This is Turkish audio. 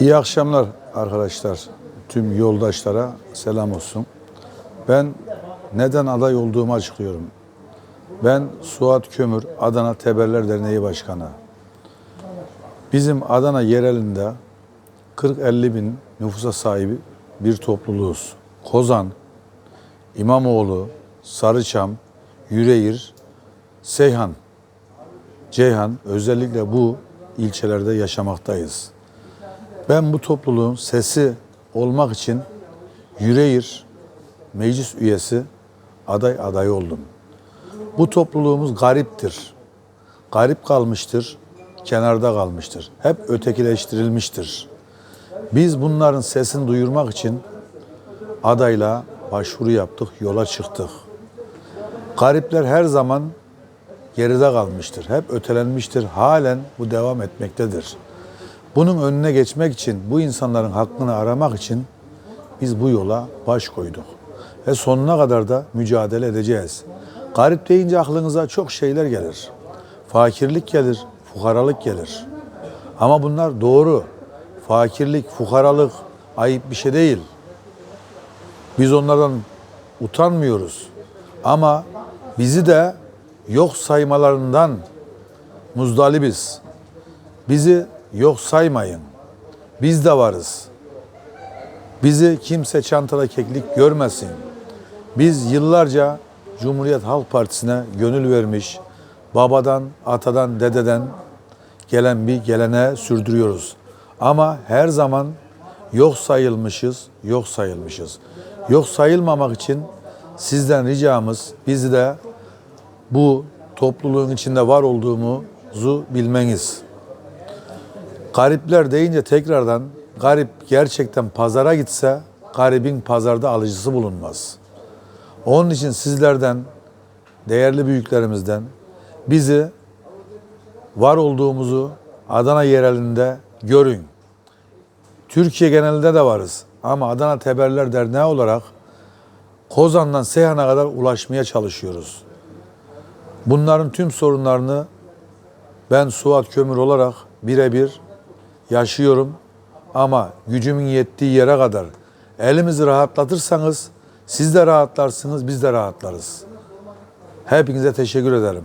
İyi akşamlar arkadaşlar. Tüm yoldaşlara selam olsun. Ben neden aday olduğumu açıklıyorum. Ben Suat Kömür, Adana Teberler Derneği Başkanı. Bizim Adana yerelinde 40-50 bin nüfusa sahibi bir topluluğuz. Kozan, İmamoğlu, Sarıçam, Yüreğir, Seyhan, Ceyhan özellikle bu ilçelerde yaşamaktayız. Ben bu topluluğun sesi olmak için Yüreğir meclis üyesi aday adayı oldum. Bu topluluğumuz gariptir. Garip kalmıştır, kenarda kalmıştır. Hep ötekileştirilmiştir. Biz bunların sesini duyurmak için adayla başvuru yaptık, yola çıktık. Garipler her zaman geride kalmıştır. Hep ötelenmiştir. Halen bu devam etmektedir. Bunun önüne geçmek için, bu insanların hakkını aramak için biz bu yola baş koyduk. Ve sonuna kadar da mücadele edeceğiz. Garip deyince aklınıza çok şeyler gelir. Fakirlik gelir, fukaralık gelir. Ama bunlar doğru. Fakirlik, fukaralık ayıp bir şey değil. Biz onlardan utanmıyoruz. Ama bizi de yok saymalarından muzdalibiz. Bizi yok saymayın. Biz de varız. Bizi kimse çantada keklik görmesin. Biz yıllarca Cumhuriyet Halk Partisi'ne gönül vermiş, babadan, atadan, dededen gelen bir gelene sürdürüyoruz. Ama her zaman yok sayılmışız, yok sayılmışız. Yok sayılmamak için sizden ricamız bizi de bu topluluğun içinde var olduğumuzu bilmeniz. Garipler deyince tekrardan garip gerçekten pazara gitse garibin pazarda alıcısı bulunmaz. Onun için sizlerden, değerli büyüklerimizden bizi var olduğumuzu Adana yerelinde görün. Türkiye genelinde de varız ama Adana Teberler Derneği olarak Kozan'dan Seyhan'a kadar ulaşmaya çalışıyoruz. Bunların tüm sorunlarını ben Suat Kömür olarak birebir yaşıyorum ama gücümün yettiği yere kadar elimizi rahatlatırsanız siz de rahatlarsınız, biz de rahatlarız. Hepinize teşekkür ederim.